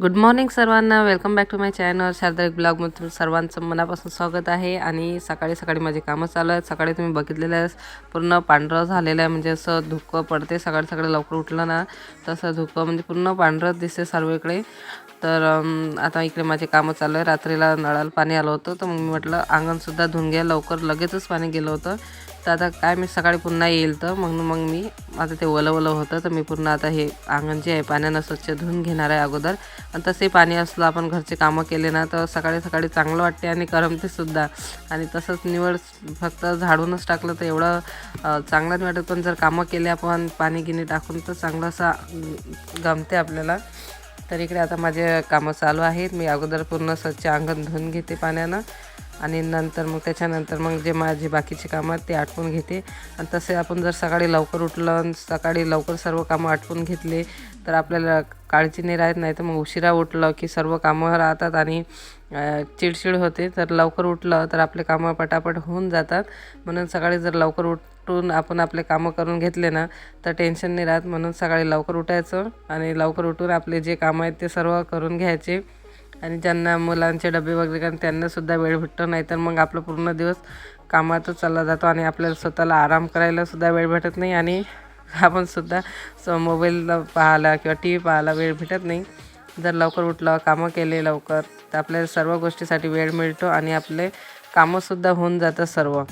Good morning सर्वांना. Welcome back to my channel Sharada ब्लॉगमध्ये तुमचं सर्वांचं मनापासून स्वागत आहे. आणि सकाळी सकाळी माझे कामं चालू आहेत. सकाळी तुम्ही बघितलेलं आहे. पूर्ण पांढरं झालेलं आहे. म्हणजे असं धुकं पडते. सकाळी सकाळी लवकर उठलं ना तसं धुकं म्हणजे पूर्ण पांढरं दिसते सर्वीकडे तर आता इकडे माझे कामं चालू आहे रात्रीला नळाला पाणी आलं होतं. तर मग मी म्हटलं अंगणसुद्धा धुवून घ्या. लवकर लगेचच पाणी गेलं होतं. तर आता काय मी सकाळी पुन्हा येईल तर मग मग मी आता ते ओलं ओलं होतं तर मी पूर्ण आता हे अंगण जे आहे पाण्यानं स्वच्छ धुवून घेणार आहे अगोदर. आणि तसे पाणी असलं आपण घरचे कामं केले ना तर सकाळी सकाळी चांगलं वाटते आणि करमतेसुद्धा आणि तसंच निवड फक्त झाडूनच टाकलं तर एवढं चांगलं नाही वाटत. पण जर कामं केले आपण पाणी गिनी टाकून तर चांगलं असं गमते आपल्याला. तर इकडे आता माझे कामं चालू आहेत. मी अगोदर पूर्ण स्वच्छ अंगण धुवून घेते पाण्यानं. आणि नंतर मग त्याच्यानंतर मग जे माझे बाकीचे कामं आहेत ते आटपून घेते. आणि तसे आपण जर सकाळी लवकर उठलं आणि सकाळी लवकर सर्व कामं आटपून घेतले तर आपल्याला काळजी नाही राहत नाही तर मग उशिरा उठलं की सर्व कामं राहतात आणि चिडचिड होते. तर लवकर उठलं तर आपले कामं पटापट होऊन जातात. म्हणून सकाळी जर लवकर उठून आपण आपले कामं करून घेतले ना तर टेन्शन नाही राहत. म्हणून सकाळी लवकर उठायचं आणि लवकर उठून आपले जे कामं आहेत ते सर्व करून घ्यायचे. आणि ज्यांना मुलांचे डबे वगैरे कारण त्यांनासुद्धा वेळ भेटतो नाही तर मग आपलं पूर्ण दिवस कामातच चालला जातो आणि आपल्याला स्वतःला आराम करायलासुद्धा वेळ भेटत नाही आणि आपणसुद्धा स मोबाईल पाहायला किंवा टी व्ही पाहायला वेळ भेटत नाही. जर लवकर उठलं कामं केले लवकर तर आपल्याला सर्व गोष्टीसाठी वेळ मिळतो आणि आपले कामंसुद्धा होऊन जातात सर्व.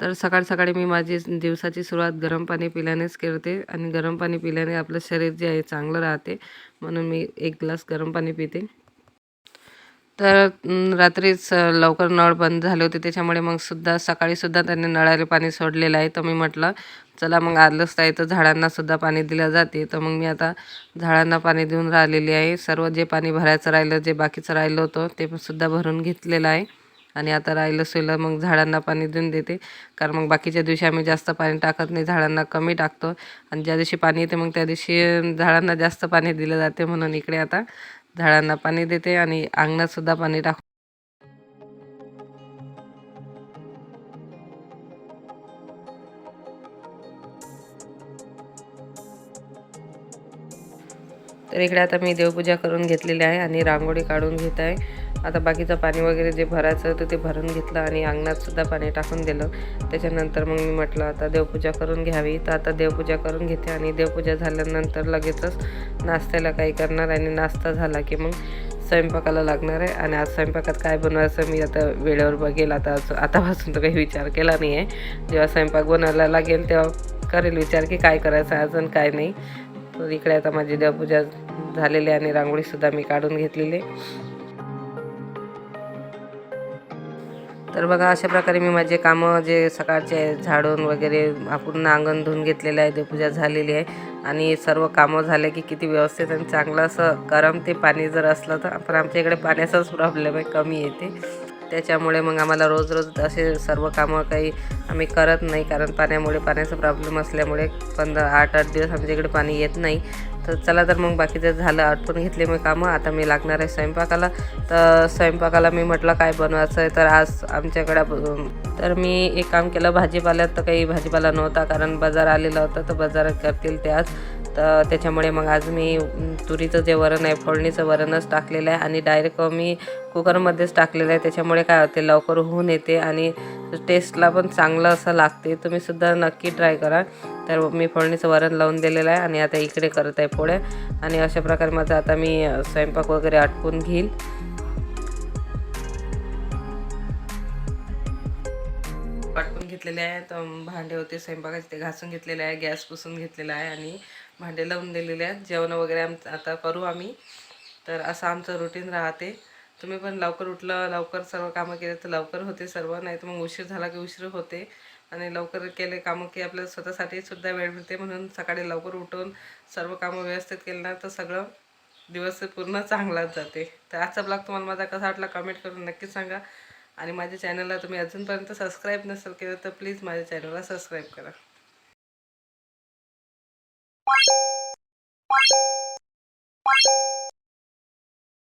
तर सकाळ सकाळी मी माझी दिवसाची सुरुवात गरम पाणी पिल्यानेच करते आणि गरम पाणी पिल्याने आपलं शरीर जे आहे चांगलं राहते. म्हणून मी एक ग्लास गरम पाणी पिते. तर रात्रीच लवकर नळ बंद झाले होते. त्याच्यामुळे मग सुद्धा सकाळीसुद्धा त्यांनी नळाले पाणी सोडलेलं आहे. तर मी म्हटलं चला मग आलंच आहे तर झाडांनासुद्धा पाणी दिलं जाते. तर मग मी आता झाडांना पाणी देऊन राहिलेली आहे. सर्व जे पाणी भरायचं राहिलं जे बाकीचं राहिलं होतं ते पण सुद्धा भरून घेतलेलं आहे. आणि आता राहिलं सोयलं मग झाडांना पाणी देऊन देते. कारण मग बाकीच्या दिवशी आम्ही जास्त पाणी टाकत नाही झाडांना कमी टाकतो. आणि ज्या दिवशी पाणी येते मग त्या दिवशी झाडांना जास्त पाणी दिलं जाते म्हणून इकडे आता झाडांना पाणी देते आणि अंगणातसुद्धा पाणी टाक. तर इकडे आता मी देवपूजा करून घेतलेली आहे आणि रांगोळी काढून घेत आहे. आता बाकीचं पाणी वगैरे जे भरायचं होतं ते भरून घेतलं आणि अंगणातसुद्धा पाणी टाकून दिलं. त्याच्यानंतर मग मी म्हटलं आता देवपूजा करून घ्यावी. तर आता देवपूजा करून घेते आणि देवपूजा झाल्यानंतर लगेचच नाश्त्याला काही करणार आणि नाश्ता झाला की मग स्वयंपाकाला लागणार आहे. आणि आज स्वयंपाकात काय बनवायचं मी आता वेळेवर बघेल. आता असं- आतापासून तर काही विचार केला नाही आहे जेव्हा स्वयंपाक बनवायला लागेल तेव्हा करेल विचार की काय करायचं अजून काय नाही. तर इकडे आता माझी देवपूजा झालेली आणि रांगोळीसुद्धा मी काढून घेतलेली तर बघा अशा प्रकारे मी माझे कामं जे सकाळचे झाडून वगैरे पूर्ण अंगण धुवून घेतलेलं आहे देवपूजा झालेली आहे. आणि सर्व कामं झाले की किती व्यवस्थित आणि चांगलं असं गरम ते पाणी जर असलं तर पण आमच्या इकडे पाण्याचाच प्रॉब्लेम आहे कमी येते. त्याच्यामुळे मग आम्हाला रोज रोज असे सर्व कामं काही आम्ही करत नाही कारण पाण्यामुळे पाण्याचा प्रॉब्लेम असल्यामुळे पंधरा आठ आठ दिवस आमच्या इकडे पाणी येत नाही. तर चला तर मग बाकीचं झालं आटपून घेतले मी कामं. आता मी लागणार आहे स्वयंपाकाला. तर स्वयंपाकाला मी म्हटलं काय बनवायचं आहे तर आज आमच्याकडे तर मी एक काम केलं भाजीपाल्यात तर काही भाजीपाला नव्हता कारण बाजार आलेला होता तर बाजारात करतील ते आज. तर त्याच्यामुळे मग आज मी तुरीचं जे वरण आहे फोडणीचं वरणच टाकलेलं आहे. आणि डायरेक्ट मी कुकरमध्येच टाकलेलं आहे. त्याच्यामुळे काय होते लवकर होऊन येते. आणि टेस्टला पण चांगलं असं लागते तुम्ही सुद्धा नक्की ट्राय करा. तर मी फोडणीचं वरण लावून दिलेलं आहे आणि आता इकडे करत आहे पोळ्या. आणि अशा प्रकारे माझा आता मी स्वयंपाक वगैरे आटपून घेईल. आटपून घेतलेले आहे. तर भांडे होते स्वयंपाकाचे ते घासून घेतलेले आहे. गॅस पुसून घेतलेला आहे आणि भांडे लावून दिलेले आहेत. जेवण वगैरे आम आता करू आम्ही. तर असं आमचं रुटीन राहते. तुम्ही पण लवकर उठलं लवकर सर्व कामं केले तर लवकर होते सर्व नाही तर मग उशीर झाला की उशीर होते. आणि लवकर केले कामं की आपल्याला स्वतःसाठी सुद्धा वेळ मिळते. म्हणून सकाळी लवकर उठून सर्व कामं व्यवस्थित केलं ना तर सगळं दिवस पूर्ण चांगलाच जाते. तर आजचा ब्लॉग तुम्हाला माझा कसा वाटला कमेंट करून नक्कीच सांगा. आणि माझ्या चॅनलला तुम्ही अजूनपर्यंत सबस्क्राईब नसेल केलं तर प्लीज माझ्या चॅनलला सबस्क्राईब करा.